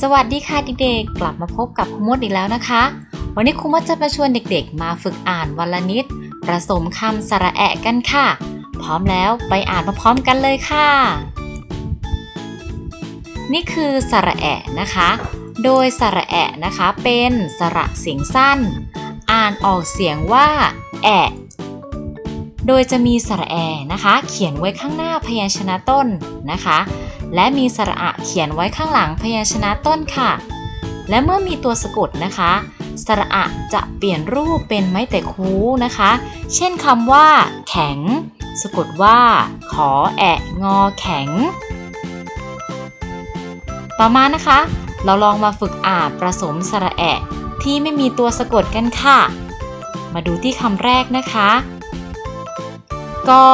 สวัสดีค่ะเด็กๆ กลับมาพบกับครูมดอีกแล้วนะคะ วันนี้ครูมดจะมาชวนเด็กๆ มาฝึกอ่านวันละนิด ผสมคำสระแอะกันค่ะ พร้อมแล้วไปอ่านมาพร้อมกันเลยค่ะ นี่คือสระแอะนะคะ โดยสระแอะนะคะเป็นสระเสียงสั้น อ่านออกเสียงว่า แอะโดยจะมีสระแอนะคะ เขียนไว้ข้างหน้าพยัญชนะต้นนะคะ และมีสระอะเขียนไว้ข้างหลังพยัญชนะต้นค่ะ และเมื่อมีตัวสะกดนะคะ สระอะจะเปลี่ยนรูปเป็นไม้แต่คูนะคะ เช่นคำว่า แข็ง สะกดว่า ขอแอะงอแข็ง ต่อมานะคะ เราลองมาฝึกอ่านผสมสระแอะที่ไม่มีตัวสะกดกันค่ะ มาดูที่คำแรกนะคะ กอ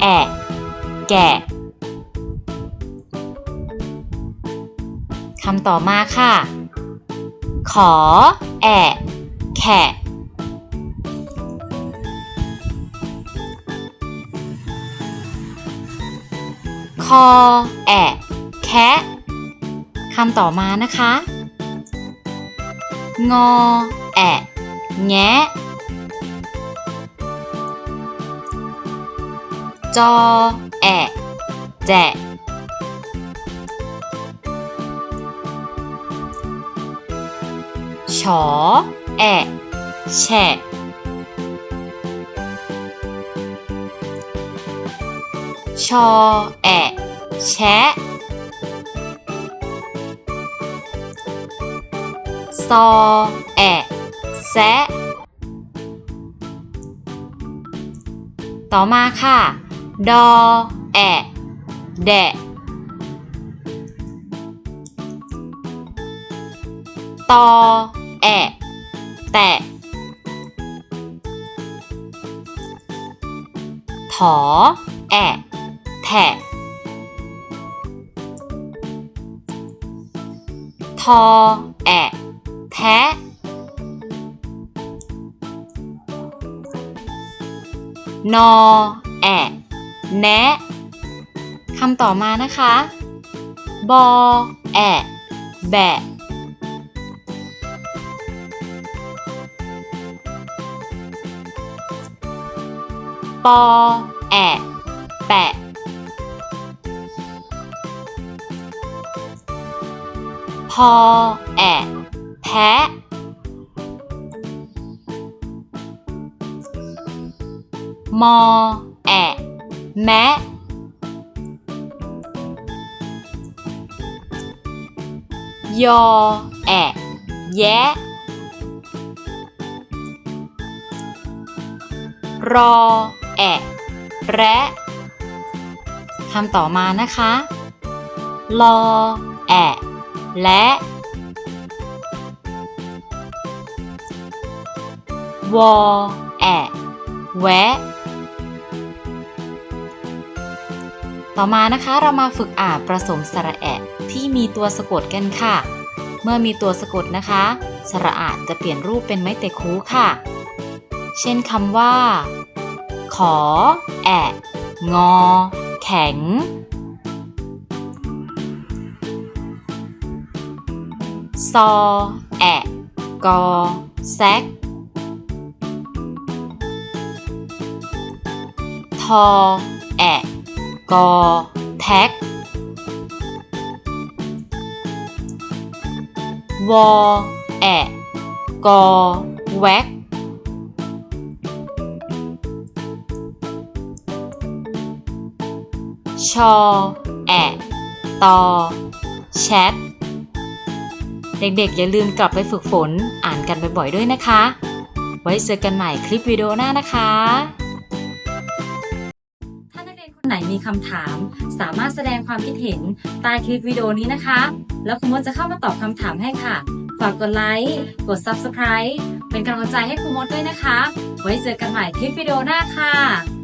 แอะ แกะำต่อมาค่ะ ขอ แอะแขะคอ แอะแคะคำต่อมานะคะ งอ แอะแงะจอ แอะแจะ ฉอ แอะ แฉะชอ แอะ แชะซอ แอะ แซะ ต่อมาค่ะ ดอ แอะ แดะตอ แอะแตะถอแอะแถะทอแอะแทะนอแอะแนะคำต่อมานะคะ บอแอะแบะ ปอแอะแปะพอแอะแพะมอแอะแมะยอแอะแยะรอ แอะ แระคำต่อมานะคะ ลอ แอะ และ วอ แอะ แวะ ต่อมานะคะเรามาฝึกอ่านผสมสระแอะที่มีตัวสะกดกันค่ะ เมื่อมีตัวสะกดนะคะ สระอาจะเปลี่ยนรูปเป็นไม้เตะคูค่ะ เช่นคำว่า ขอ แอะ งอ แข็ง ซอ แอะ กอ แซกทอ แอะ กอ แท็ก วอ แอะ กอ แวก ชอ แอะ ตอ แชท เด็กๆ อย่าลืมกลับไปฝึกฝนอ่านกันบ่อยๆ ด้วยนะคะ ไว้เจอกันใหม่คลิปวิดีโอหน้านะคะ ถ้านักเรียนคนไหนมีคำถาม สามารถแสดงความคิดเห็นใต้คลิปวิดีโอนี้นะคะ แล้วครูมดจะเข้ามาตอบคำถามให้ค่ะ ฝากกดไลค์ กด Subscribe เป็นกำลังใจให้ครูมดด้วยนะคะ ไว้เจอกันใหม่คลิปวิดีโอหน้าค่ะ